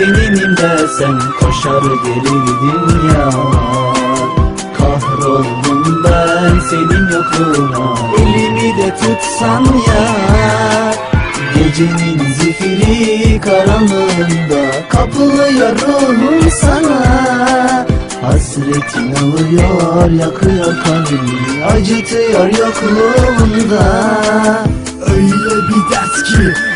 seninim dersen koşar gelirdim ya Kahroldum ben senin yokluğuna Elimi de tutsan ya. Gecenin zifiri karanlığında Kapılıyor ruhum sana. Hasretin alıyor yakıyor kalbimi Acıtıyor yokluğunda. Öyle bir dert ki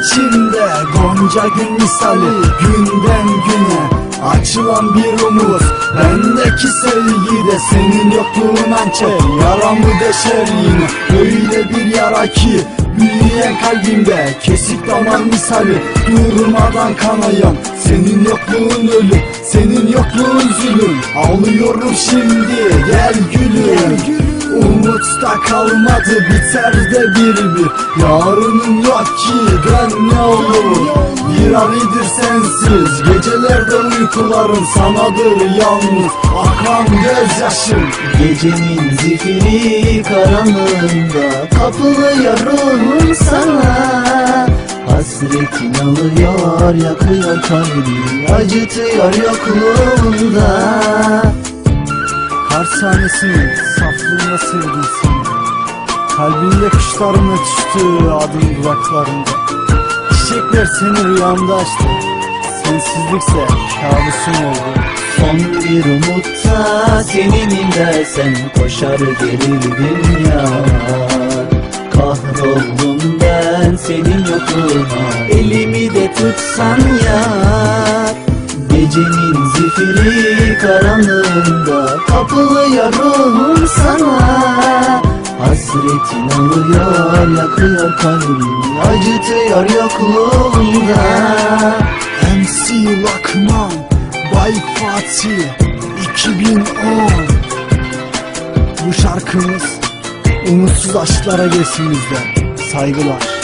içimde Gonca gül misali günden güne Açılan bir umut Bendeki sevgi de senin yokluğun hançer Yaramı deşer yine Öyle bir yara ki Büyüyen kalbimde Kesik damar misali. Durmadan kanayan Senin yokluğun ölüm Senin yokluğun zulüm. Ağlıyorum şimdi Gel gülüm. Umut da kalmadı biter de bir bir. Yarının yok ne olur? Bir aydır sensiz. Gecelerde uykularım sanadır yalnız. Akan gözyaşım Gecenin zifiri karanlığında. Kapılıyor ruhum sana Hasretin alıyor yakıyor kalbimi Acıtıyor yokluğunda Kar tanesinin saflığında sevdim seni. Kalbinde kuşların ötüştü adım dudaklarında. Çiçekler seni rüyamda açtı. Sensizlikse kabusum oldu. Son bir umutta seninim dersen Koşar gelirdim ya Kahroldum ben senin yokluğuna. Elimi de tutsan ya Gecenin zifiri karanlığında Kapılıyor ruhum sana. Hasretin alıyor yakıyor kalbimi Acıtıyor yokluğunda MC Lakman Bay Fatih 2010 Bu şarkımız umutsuz aşklara geçsin bizden. Saygılar